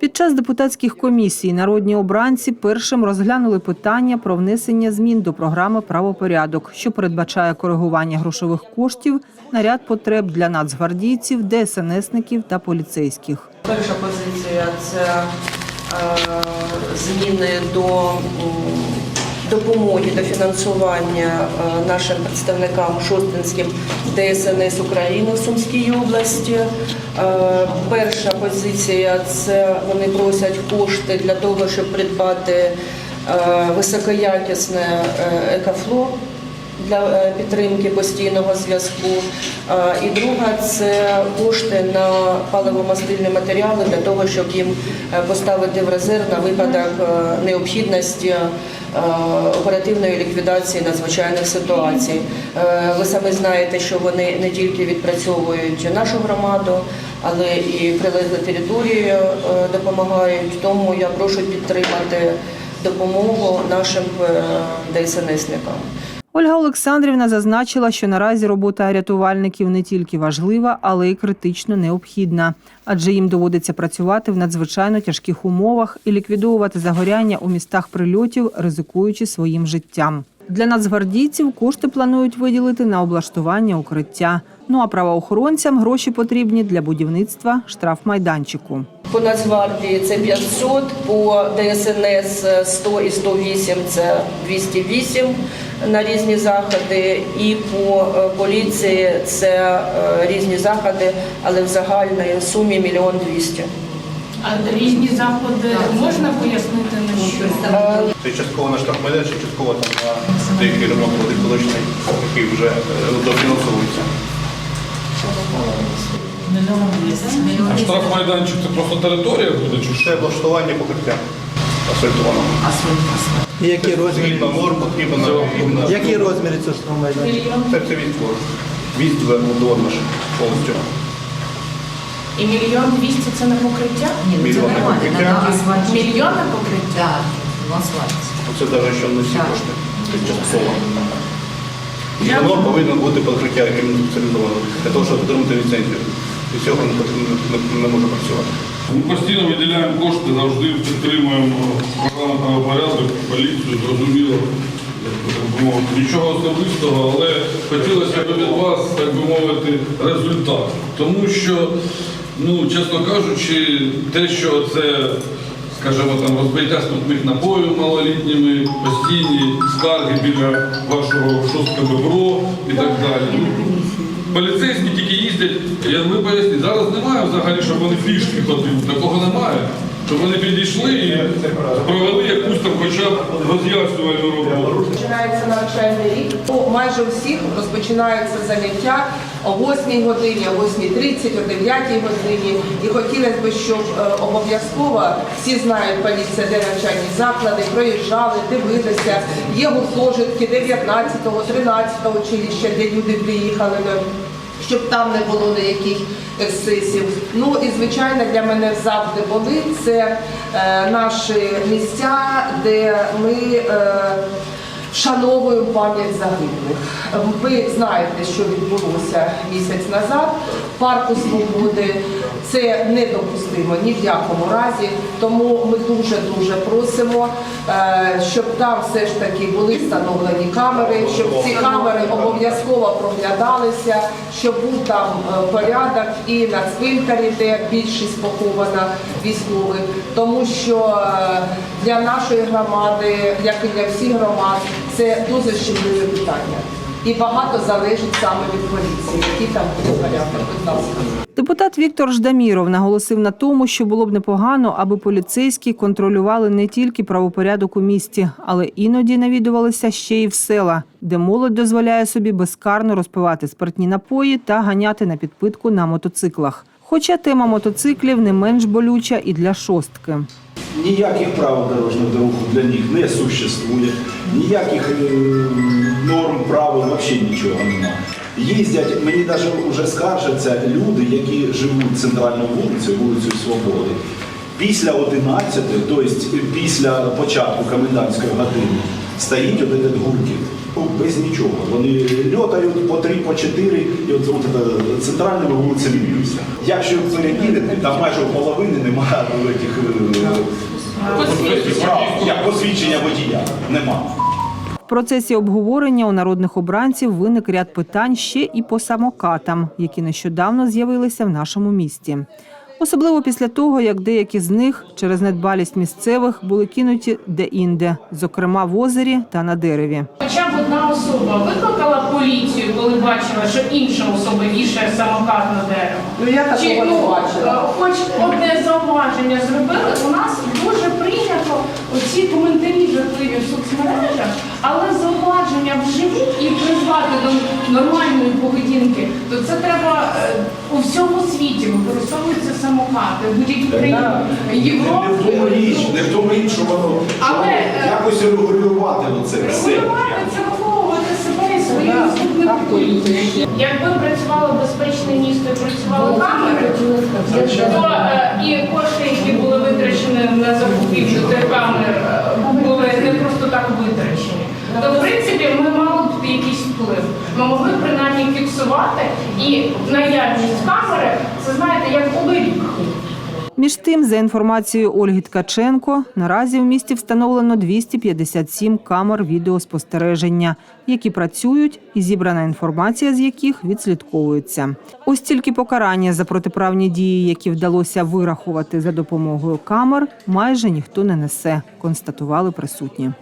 Під час депутатських комісій народні обранці першим розглянули питання про внесення змін до програми правопорядок, що передбачає коригування грошових коштів на ряд потреб для нацгвардійців, ДСНСників та поліцейських. Перша позиція це е, зміни до допомоги до фінансування е, нашим представникам Шостинським ДСНС України в Сумській області. Е, перша позиція це вони просять кошти для того, щоб придбати е, високоякісне екофло для підтримки постійного зв'язку. І друга це кошти на паливомастильні матеріали для того, щоб їм поставити в резерв на випадок необхідності оперативної ліквідації надзвичайних ситуацій. Е, Ви самі знаєте, що вони не тільки відпрацьовують нашу громаду, але і прилеглі території е, допомагають. Тому я прошу підтримати допомогу нашим е, ДСНСникам. Ольга Олександрівна зазначила, що наразі робота рятувальників не тільки важлива, але й критично необхідна, адже їм доводиться працювати в надзвичайно тяжких умовах і ліквідовувати загоряння у містах прильотів, ризикуючи своїм життям. Для нацгвардійців кошти планують виділити на облаштування укриття. Ну а правоохоронцям гроші потрібні для будівництва штрафмайданчику. По Нацгвардії це 500, по ДСНС 100 і 108 це 208 на різні заходи, і по е, поліції це е, різні заходи, але в загальній сумі мільйон двісті. А різні заходи можна пояснити на що? Е, Це частково на штрафмайданчик, частково там на деякий ремонт водопроводочний, який вже е, дофінансовується. А штрафмайданчик це просто територія буде чи що? Це облаштування покриття асфальтованого. І які розміри? Згідно норм потрібно іменно- Які розміри цього штрафмайданчика? Це це військово. Військ звернув до наш повністю. І мільйон двісті це на покриття? Ні, ну це Мільйон на нормально, покриття. треба асфальт. Мільйон на покриття? Так, в асфальті. Це навіть ще не всі Так. кошти. Це частково. Я- воно повинно бути покриття спеціалізовано для того, щоб отримати ліцензію. І цього не, потрібно- не, не може працювати. Ми постійно виділяємо кошти, завжди підтримуємо програму правопорядок, поліцію, зрозуміло. Нічого особистого, але хотілося б від вас, так би мовити, результат. Тому що, ну, чесно кажучи, те, що це, скажімо, там розбиття спиртних напоїв малолітніми, постійні скарги біля вашого шостка БРО і так далі. Поліцейські тільки їздять, я ми поясніть, зараз немає взагалі, щоб вони пішки ходили, такого немає. Щоб вони підійшли і провели якусь там хоча б роз'яснювальну роботу. Починається навчальний рік. Майже у всіх розпочинаються заняття о 8 годині, о 8.30, о 9 годині. І хотілося б, щоб е, обов'язково всі знають поліція, де навчальні заклади, проїжджали, дивилися. Є гуртожитки 19-го, 13-го училища, де люди приїхали. щоб там не було ніяких ексцесів. Ну і звичайно для мене завжди були це е, наші місця, де ми е, вшановуємо пам'ять загиблих. Ви знаєте, що відбулося місяць назад в парку Свободи. Це недопустимо ні в якому разі. Тому ми дуже дуже просимо, е, щоб там все ж таки були встановлені камери, щоб ці камери обов'язково проглядалися, щоб був там е, порядок і на цвинтарі, де більшість похована військових, тому що е, для нашої громади, як і для всіх громад, це дуже щемливе питання. І багато залежить саме від поліції, який там. Будь ласка. Депутат Віктор Ждаміров наголосив на тому, що було б непогано, аби поліцейські контролювали не тільки правопорядок у місті, але іноді навідувалися ще й в села, де молодь дозволяє собі безкарно розпивати спиртні напої та ганяти на підпитку на мотоциклах. Хоча тема мотоциклів не менш болюча і для шостки. Ніяких правил дорожнього руху для них не существує, ніяких е, норм, правил, взагалі нічого немає. Їздять, мені навіть вже скаржаться люди, які живуть центральною вулицею, вулицею Свободи. Після 11, тобто після початку комендантської години, стоїть один гуркіт. Ну, без нічого. Вони льотають по три, по чотири, і от, от це центральними вулицями Вільнюса. Якщо перевірити, там майже половини немає тих як посвідчення водія. Нема. В процесі обговорення у народних обранців виник ряд питань ще і по самокатам, які нещодавно з'явилися в нашому місті. Особливо після того, як деякі з них через недбалість місцевих були кинуті де-інде, зокрема в озері та на дереві. Одна особа викликала поліцію, коли бачила, що інша особа вішає самокат на дерево. Ну я такого Чи не ну, бачила. е, хоч одне зауваження зробили, у нас дуже прийнято оці коментарі жахливі в соцмережах, але зауваження вживу і призвати до нормальної поведінки, то це треба е, у всьому світі використовуються самокати, в будь-якій країні Європи. Не в тому річ, не в тому річ, що воно що Але, воно е, якось регулювати це все. Регулювати це виховувати себе і своїх Якби працювало безпечне місто і працювали камери, то е, і кошти, які були витрачені на закупівлю тих камер, е, були не просто так витрачені. То в принципі ми мали б якийсь вплив. Ми могли принаймні фіксувати і наявність камери, це знаєте, як оберіг. Між тим, за інформацією Ольги Ткаченко, наразі в місті встановлено 257 камер відеоспостереження, які працюють, і зібрана інформація з яких відслідковується. Ось тільки покарання за протиправні дії, які вдалося вирахувати за допомогою камер, майже ніхто не несе, констатували присутні.